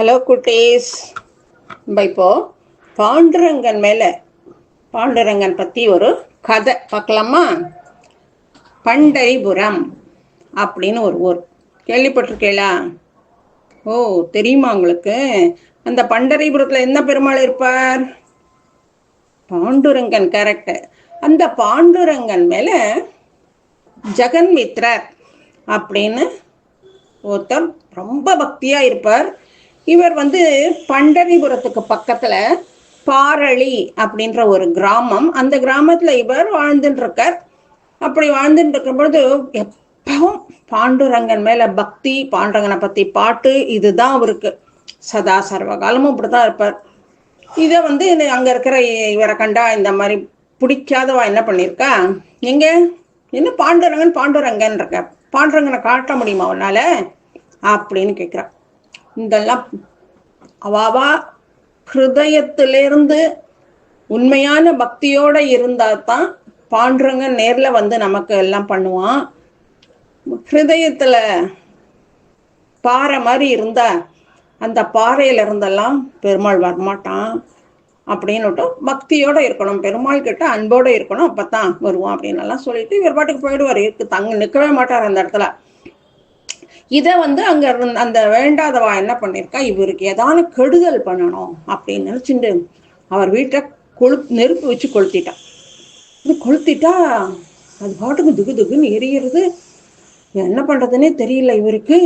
Hello குட்டீஸ். நம்ம இப்போ பாண்டுரங்கன் மேலே பாண்டுரங்கன் பற்றி ஒரு கதை பார்க்கலாமா? பண்டரிபுரம் அப்படின்னு ஒரு ஊர். கேள்விப்பட்டிருக்கீங்களா? ஓ தெரியுமா உங்களுக்கு? அந்த பண்டரிபுரத்தில் என்ன பெருமாள் இருப்பார்? பாண்டுரங்கன் கரெக்ட் அந்த பாண்டுரங்கன் மேலே ஜெகன்மித்ரர் அப்படின்னு ஒருத்தர் ரொம்ப பக்தியா இருப்பார். இவர் வந்து பண்டரிபுரத்துக்கு பக்கத்துல பாரளி அப்படின்ற ஒரு கிராமம். அந்த கிராமத்துல இவர் வாழ்ந்துட்டு இருக்கார் அப்படி வாழ்ந்துட்டு இருக்கும் பொழுது எப்பவும் பாண்டுரங்கன் மேல பக்தி பாண்டுரங்கனை பத்தி பாட்டு இதுதான் அவருக்கு. சதா சர்வகாலமும் இப்படிதான் இருப்பார். இதை வந்து இந்த அங்க இருக்கிற இவரை கண்டா இந்த மாதிரி பிடிக்காதவா என்ன பண்ணியிருக்கா? எங்க? என்ன பாண்டுரங்கன் பாண்டுரங்கன் இருக்க பாண்டுரங்கனை காட்ட முடியுமா அவனால அப்படின்னு கேட்குறான் இதெல்லாம் அவாவா ஹிருதயத்திலிருந்து உண்மையான பக்தியோட இருந்தா தான் பாண்டுறங்க நேர்ல வந்து நமக்கு எல்லாம் பண்ணுவான். ஹிருதயத்துல பாறை மாதிரி இருந்தா அந்த பாறையில இருந்தெல்லாம் பெருமாள் வரமாட்டான் அப்படின்னுட்டும் பக்தியோட இருக்கணும். பெருமாள் கிட்ட அன்போட இருக்கணும். அப்பதான் வருவான் அப்படின்னு எல்லாம் சொல்லிட்டு இவர் பாட்டுக்கு போயிடுவார். இருக்கு தங்க நிற்கவே மாட்டார் அந்த இடத்துல. இதை வந்து அங்க அந்த வேண்டாதவா என்ன பண்ணிருக்கா? இவருக்கு ஏதான கெடுதல் பண்ணணும் அப்படின்னு நினைச்சுட்டு அவர் வீட்டை கொழு நெருப்பு வச்சு கொளுத்திட்டான் இது கொளுத்திட்டா அது பாட்டுக்கு துகு துகுன்னு எரியிறது. என்ன பண்றதுன்னே தெரியல இவருக்கு.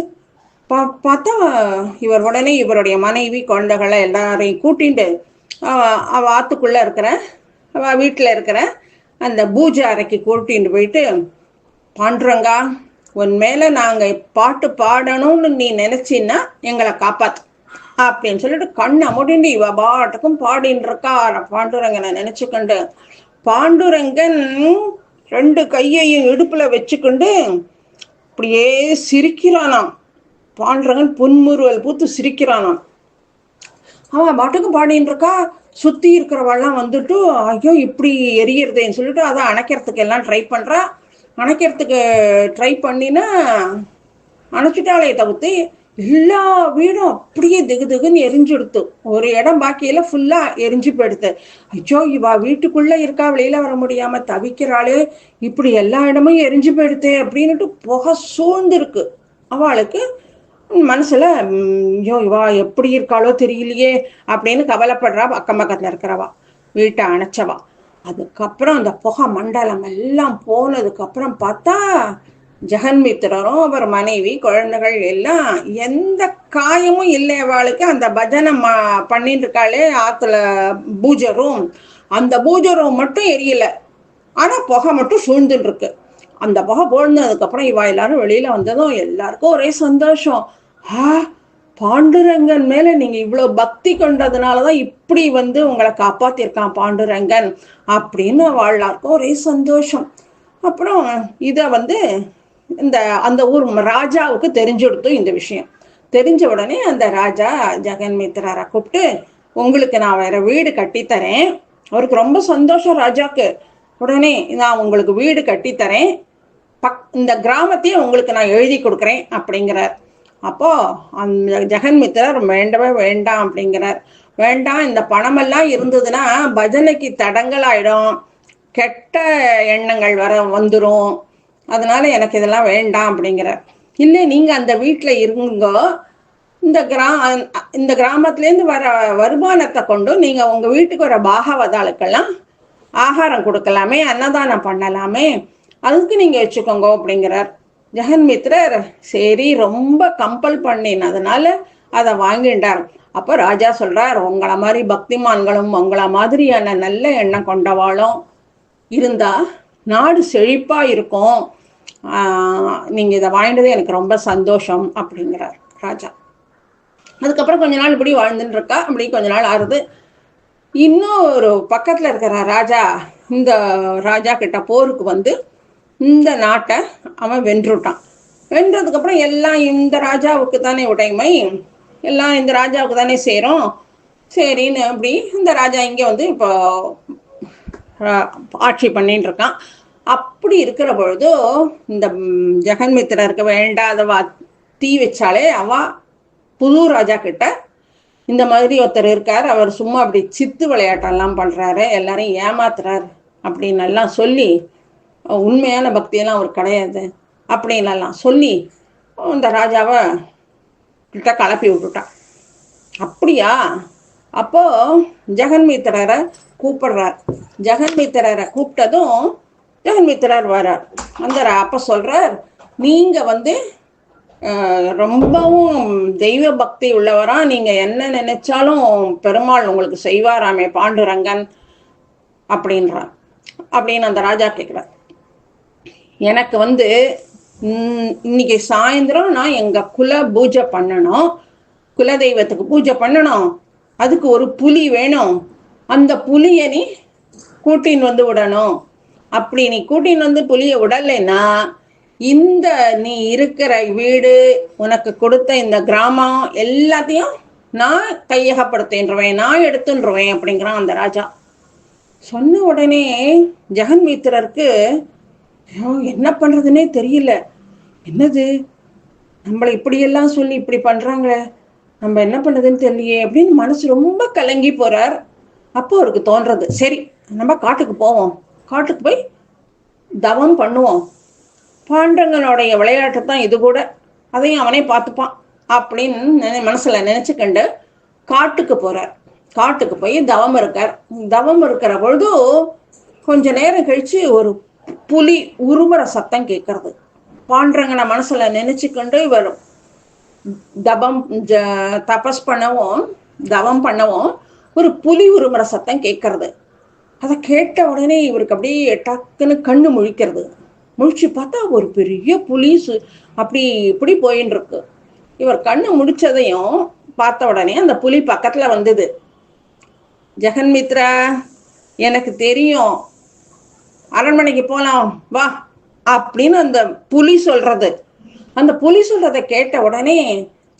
பா பார்த்தா இவர் உடனே இவருடைய மனைவி குழந்தைகளை எல்லாரையும் கூட்டிட்டு அவ ஆத்துக்குள்ள இருக்கிற அவ வீட்டில் இருக்கிற அந்த பூஜை அறைக்கு கூட்டிட்டு போயிட்டு பாண்டுறங்கா உன் மேல நாங்க பாட்டு பாடணும்னு நீ நினைச்சின்னா எங்களை காப்பாத்து. அப்படின்னு சொல்லிட்டு கண்ணை முடிந்து இவ பாட்டுக்கும் பாடின்னு இருக்கா. பாண்டுரங்கனை நினைச்சுக்கண்டு. பாண்டுரங்கன் ரெண்டு கையையும் இடுப்புல வச்சுக்கொண்டு அப்படியே சிரிக்கிறானாம். பாண்டுரங்கன் புன்முறுவல் பூத்து சிரிக்கிறானாம். அவன் பாட்டுக்கும் பாடின்னு இருக்கா? சுத்தி இருக்கிறவெல்லாம் வந்துட்டு ஐயோ இப்படி எரியறதேன்னு சொல்லிட்டு அதை அணைக்கிறதுக்கு எல்லாம் ட்ரை பண்றா. அணைக்கிறதுக்கு ட்ரை பண்ணினா அணைச்சிட்டாலே தவிர்த்து எல்லா வீடும் அப்படியே திகு திகுன்னு எரிஞ்சுடுத்து. ஒரு இடம் பாக்கியில ஃபுல்லா எரிஞ்சு போயிடுது ஐயோ இவா வீட்டுக்குள்ள இருக்கா வெளியில வர முடியாம தவிக்கிறாளே இப்படி எல்லா இடமும் எரிஞ்சு போயிடுது அப்படின்னுட்டு புகை சூழ்ந்துருக்கு. அவளுக்கு மனசுல ஐயோ இவா எப்படி இருக்காளோ தெரியலையே அப்படின்னு கவலைப்படுறா அக்கம் பக்கத்துல இருக்கிறவா வீட்டை அணைச்சவா. அதுக்கப்புறம் அந்த புகை மண்டலம் எல்லாம் போனதுக்கு அப்புறம் பார்த்தா ஜெகன்மித்திரரும் அவர் மனைவி குழந்தைகள் எல்லாம் எந்த காயமும் இல்லை அவளுக்கு. அந்த பஜனை பண்ணிட்டு இருக்காளே ஆத்துல பூஜை ரூம் அந்த பூஜை ரூம் மட்டும் எரியல. ஆனா புகை மட்டும் சூழ்ந்துட்டு இருக்கு. அந்த புகை போழ்ந்ததுக்கு அப்புறம் இவா எல்லாரும் வெளியில வந்ததும் எல்லாருக்கும் ஒரே சந்தோஷம். ஆ பாண்டுரங்கன் மேல நீங்க இவ்வளவு பக்தி கொண்டதுனாலதான் இப்படி வந்து உங்களை காப்பாத்திருக்கான் பாண்டுரங்கன் அப்படின்னு வாழ்லாருக்கும் ஒரே சந்தோஷம். அப்புறம் இத வந்து இந்த அந்த ஊர் ராஜாவுக்கு தெரிஞ்சுடுத்து இந்த விஷயம். தெரிஞ்ச உடனே அந்த ராஜா ஜெகன் ஜெகன்மித்ரரை கூப்பிட்டு உங்களுக்கு நான் வேற வீடு கட்டித்தரேன் அவருக்கு ரொம்ப சந்தோஷம் ராஜாக்கு. உடனே நான் உங்களுக்கு வீடு கட்டித்தரேன் பக் இந்த கிராமத்தையும் உங்களுக்கு நான் எழுதி கொடுக்குறேன் அப்படிங்கிறார். அப்போ அந்த ஜெகன்மித்திரர் வேண்டவே வேண்டாம் அப்படிங்கிறார். வேண்டாம் இந்த பணமெல்லாம் இருந்ததுன்னா பஜனைக்கு தடங்கள் ஆயிடும் கெட்ட எண்ணங்கள் வர வந்துடும் அதனால எனக்கு இதெல்லாம் வேண்டாம் அப்படிங்கிறார். இல்லை நீங்க அந்த வீட்டில் இருங்க. இந்த கிரா இந்த கிராமத்துலேருந்து வர வருமானத்தை கொண்டு நீங்க உங்க வீட்டுக்கு வர பாகவதாளுக்கெல்லாம் ஆகாரம் கொடுக்கலாமே அன்னதானம் பண்ணலாமே. அதுக்கு நீங்க வச்சுக்கோங்க அப்படிங்கிறார். ஜெகன்மித்ரர் சரி ரொம்ப கம்பல் பண்ணினதுனால அதை வாங்கிட்டார் அப்போ ராஜா சொல்றார் உங்களை மாதிரி பக்திமான்களும் உங்களை மாதிரியான நல்ல எண்ணம் கொண்டவாளும் இருந்தா நாடு செழிப்பா இருக்கும். நீங்க இதை வாங்கினது எனக்கு ரொம்ப சந்தோஷம் அப்படிங்கிறார் ராஜா. அதுக்கப்புறம் கொஞ்ச நாள் இப்படி வாழ்ந்துட்டு இருக்கா. அப்படி கொஞ்ச நாள் ஆறுது. இன்னும் ஒரு பக்கத்துல இருக்கிற ராஜா இந்த ராஜா கிட்ட போருக்கு வந்து இந்த நாட்டை அவன் வென்றுட்டான். வென்றதுக்கு அப்புறம் எல்லாம் இந்த ராஜாவுக்கு தானே உடைமை? எல்லாம் இந்த ராஜாவுக்கு தானே சேரும்? சரின்னு அப்படி இந்த ராஜா இங்கே வந்து இப்போ ஆட்சி பண்ணிட்டு இருக்கான். அப்படி இருக்கிற பொழுது இந்த ஜெகன்மித்திரருக்கு வேண்டாதவா தீ வச்சாலே அவ புது ராஜா கிட்ட இந்த மாதிரி ஒருத்தர் இருக்கார் அவர் சும்மா அப்படி சித்து விளையாட்டெல்லாம் பண்ணுறாரு எல்லாரையும் ஏமாத்துறாரு அப்படின்னு எல்லாம் சொல்லி உண்மையான பக்தியெல்லாம் அவர் கிடையாது. அப்படின்லாம் சொல்லி அந்த ராஜாவை கிட்ட கலப்பி விட்டுட்டான் அப்படியா? அப்போ ஜெகன்மித்திரரை கூப்பிடுறார். ஜெகன்மித்திரரை கூப்பிட்டதும் ஜெகன்மித்திரர் வரார். அந்த அப்ப சொல்றார் நீங்க வந்து ரொம்பவும் தெய்வ பக்தி உள்ளவரா. நீங்க என்ன நினைச்சாலும் பெருமாள் உங்களுக்கு செய்வாராமே பாண்டுரங்கன் அப்படின்றார். அப்படின்னு அந்த ராஜா கேட்கிறார் எனக்கு வந்து இன்னைக்கு சாயந்தரம் நான் எங்க குல பூஜை பண்ணணும். குலதெய்வத்துக்கு பூஜை பண்ணணும். அதுக்கு ஒரு புலி வேணும். அந்த புலியை நீ கூட்டின்னு வந்து விடணும். அப்படி நீ கூட்டின்னு வந்து புலியை விடலைன்னா இந்த நீ இருக்கிற வீடு உனக்கு கொடுத்த இந்த கிராமம் எல்லாத்தையும் நான் கையகப்படுத்தின்றுவேன் நான் எடுத்துன்றுவேன் அப்படிங்கிறான் அந்த ராஜா. சொன்ன உடனே ஜெகன்மித்திரருக்கு ஐயோ, என்ன பண்றதுன்னே தெரியல. என்னது? நம்மளை இப்படியெல்லாம் சொல்லி இப்படி பண்றாங்களே. நம்ம என்ன பண்ணுறதுன்னு தெரியலையே அப்படின்னு மனசு ரொம்ப கலங்கி போறார். அப்போ அவருக்கு தோன்றது. சரி நம்ம காட்டுக்கு போவோம். காட்டுக்கு போய் தவம் பண்ணுவோம். பாண்டங்களுடைய விளையாட்டு தான் இது கூட. அதையும் அவனே பார்த்துப்பான் அப்படின்னு மனசுல நினைச்சுக்கண்டு காட்டுக்கு போறார். காட்டுக்கு போய் தவம் இருக்கார். தவம் இருக்கிற பொழுது கொஞ்ச நேரம் கழிச்சு ஒரு புலி உருமுற சத்தம் கேட்கறது. பாண்டரங்கனை மனசுல நினைச்சுக்கொண்டு இவர் தபம் ஜ- தபஸ் பண்ணவும் தவம் பண்ணவும் ஒரு புலி உருமுற சத்தம் கேட்கறது. அதை கேட்ட உடனே இவருக்கு அப்படியே டக்குன்னு கண்ணு முழிக்கிறது. முழிச்சு பார்த்தா ஒரு பெரிய புலி சு- அப்படி இப்படி போயின்னு இருக்கு இவர் கண்ணு முடிச்சதையும் பார்த்த உடனே அந்த புலி பக்கத்துல வந்தது. ஜெகன்மித்ரா எனக்கு தெரியும். அரண்மனைக்கு போலாம் வா அப்படின்னு அந்த புலி சொல்றது. அந்த புலி சொல்றதை கேட்ட உடனே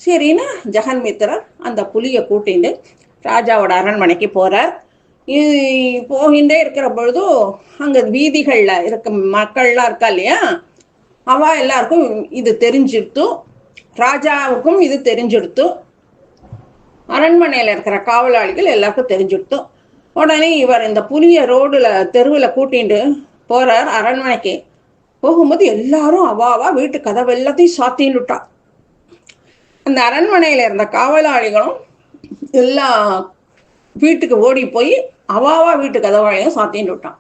சரின்னு ஜெகன்மித்திரர் அந்த புலியை கூட்டிட்டு ராஜாவோட அரண்மனைக்கு போறார். இ- போகின்றே இருக்கிற பொழுதும் அங்க வீதிகள்ல இருக்க மக்கள்லாம் இருக்கா இல்லையா? அவ எல்லாருக்கும் இது தெரிஞ்சிருத்தும் ராஜாவுக்கும் இது தெரிஞ்சிருத்தும் அரண்மனையில இருக்கிற காவலாளிகள் எல்லாருக்கும் தெரிஞ்சிருத்தும் உடனே இவர் இந்த புலிய ரோடுல தெருவுல கூட்டிட்டு போறார் அரண்மனைக்கு. போகும்போது எல்லாரும் அவாவா வீட்டு கதவு எல்லாத்தையும் சாத்தின்னுட்டா. அந்த அரண்மனையில இருந்த காவலாளிகளும் எல்லா வீட்டுக்கு ஓடி போய் அவாவா வீட்டு கதவாளையும் சாத்தின்னுட்டான்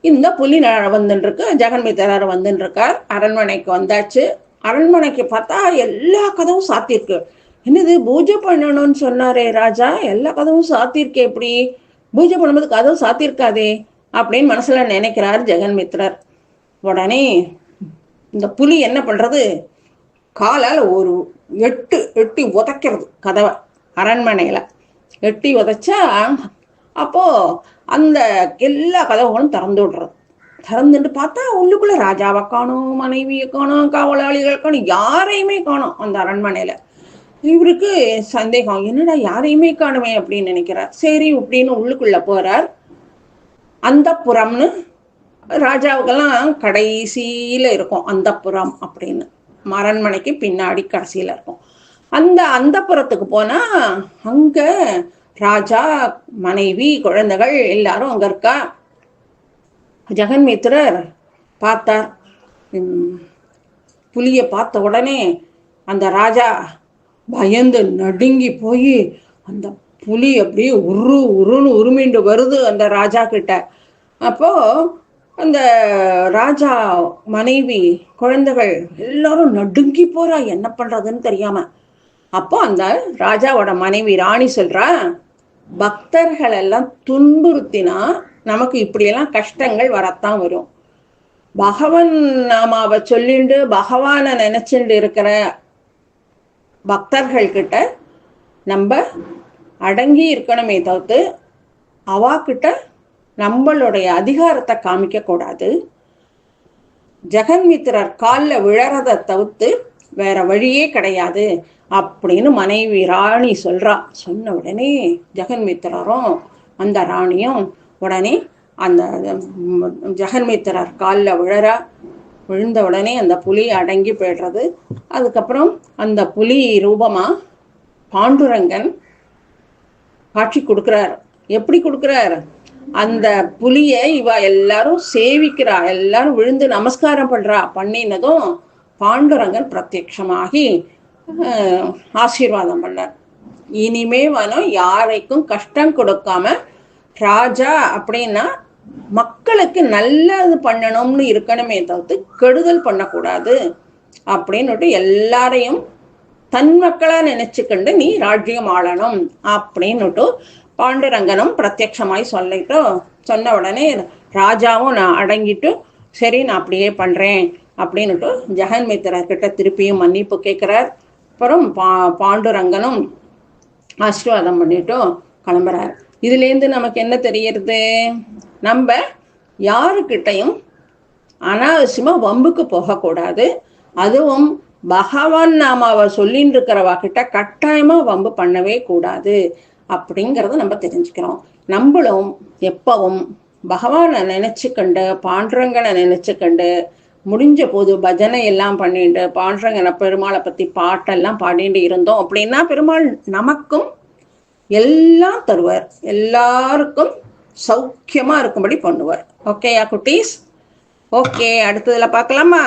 இந்த புலி வந்துருக்கு இருக்கு ஜெகன்மித்தரார் வந்துருக்கார் அரண்மனைக்கு வந்தாச்சு. அரண்மனைக்கு பார்த்தா எல்லா கதவும் சாத்தியிருக்கு. என்னது பூஜை பண்ணணும்னு சொன்னாரே ராஜா எல்லா கதவும் சாத்தியிருக்கே எப்படி? பூஜை பண்ணும்போது கதவு சாத்தியிருக்காதே அப்படின்னு மனசுல நினைக்கிறார் ஜெகன்மித்ரர் உடனே இந்த புலி என்ன பண்றது? காலால ஒரு எட்டு எட்டி உதைக்கிறது கதவை அரண்மனையில. எட்டி உதைச்சா அப்போ அந்த எல்லா கதவுகளும் திறந்து விடுறது. திறந்துட்டு பார்த்தா உள்ளுக்குள்ள ராஜாவை காணும் மனைவியை காணும் காவலாளிகள் காணும் யாரையுமே காணும் அந்த அரண்மனையில. இவருக்கு சந்தேகம். என்னடா யாரையுமே காணுமே அப்படின்னு நினைக்கிறார். சரி அப்படின்னு உள்ளுக்குள்ள போறார். அந்த புறம்னு ராஜாவுக்கெல்லாம் கடைசியில இருக்கும். அந்த புறம் அப்படின்னு. மரண்மனைக்கு பின்னாடி கடைசியில இருக்கும். அந்த அந்த புறத்துக்கு போனா அங்க ராஜா மனைவி குழந்தைகள் எல்லாரும் அங்க இருக்கா? ஜெகன்மித்ரர் பார்த்தார். உம், புலியை பார்த்த உடனே அந்த ராஜா பயந்து நடுங்கி போய் அந்த புலி அப்படியே உரு உருன்னு உருமிண்டு வருது அந்த ராஜா கிட்ட. அப்போ அந்த ராஜா மனைவி குழந்தைகள் எல்லாரும் நடுங்கி போறா. என்ன பண்றதுன்னு தெரியாம. அப்போ அந்த ராஜாவோட மனைவி ராணி சொல்றா பக்தர்கள் எல்லாம் துன்புறுத்தினா நமக்கு இப்படியெல்லாம் கஷ்டங்கள் வரத்தான் வரும். பகவன் நாமாவை சொல்லிண்டு பகவானை நினைச்சுட்டு இருக்கிற பக்தர்கள் கிட்ட நம்ம அடங்கி இருக்கணுமே தவிர்த்து அவாக்கிட்ட நம்மளுடைய அதிகாரத்தை காமிக்க கூடாது. ஜெகன்மித்திரர் காலில் விழறதை தவிர்த்து வேற வழியே கிடையாது அப்படின்னு மனைவி ராணி சொல்றா. சொன்ன உடனே ஜெகன்மித்திரரும் அந்த ராணியும் உடனே அந்த ஜெகன்மித்திரர் காலில் விழறா விழுந்த உடனே அந்த புலி அடங்கி போயிடுறது. அதுக்கப்புறம் அந்த புலி ரூபமாக பாண்டுரங்கன் காட்சி கொடுக்குறார். எப்படி கொடுக்குறார்? அந்த புலியை இவ எல்லாரும் சேவிக்கிறா எல்லாரும் விழுந்து நமஸ்காரம் பண்றா பண்ணினதும் பாண்டுரங்கன் பிரத்யட்சமாகி ஆசீர்வாதம் பண்ணார். இனிமே வனம் யாரைக்கும் கஷ்டம் கொடுக்காம ராஜா அப்படின்னா மக்களுக்கு நல்லது பண்ணணும்னு இருக்கணுமே தவிர்த்து கெடுதல் பண்ணக்கூடாது அப்படின்னுட்டு எல்லாரையும் தன் மக்களா நினைச்சுக்கண்டு நீ ராஜ்யம் ஆளணும் அப்படின்னுட்டு பாண்டுரங்கனும் பிரத்யட்சமாய் சொல்லிட்டு சொன்ன உடனே ராஜாவும் நான் அடங்கிட்டு சரி நான் அப்படியே பண்றேன் அப்படின்னுட்டு ஜெகன்மித்திரர் கிட்ட திருப்பியும் மன்னிப்பு கேட்கிறார் அப்புறம் பா பாண்டுரங்கனும் ஆசீர்வாதம் பண்ணிட்டு கிளம்புறார். இதுலேருந்து நமக்கு என்ன தெரியறது? நம்ம யாருக்கிட்டையும் அனாவசியமா வம்புக்கு போகக்கூடாது. அதுவும் பகவான் நாமாவை சொல்லின்னு இருக்கிறவா கிட்ட கட்டாயமா வம்பு பண்ணவே கூடாது அப்படிங்கிறத நம்ம தெரிஞ்சுக்கிறோம். நம்மளும் எப்பவும் பகவானை நினைச்சுக்கண்டு பாண்டுரங்கனை நினைச்சுக்கண்டு முடிஞ்ச போது பஜனை எல்லாம் பண்ணிட்டு பாண்டுரங்கனை பெருமாளை பத்தி பாட்டெல்லாம் பாடிட்டு இருந்தோம் அப்படின்னா பெருமாள் நமக்கும் எல்லாம் தருவார். எல்லாருக்கும் சௌக்கியமா இருக்கும்படி பண்ணுவார். ஓகேயா குட்டீஸ்? ஓகே அடுத்ததுல பார்க்கலாமா?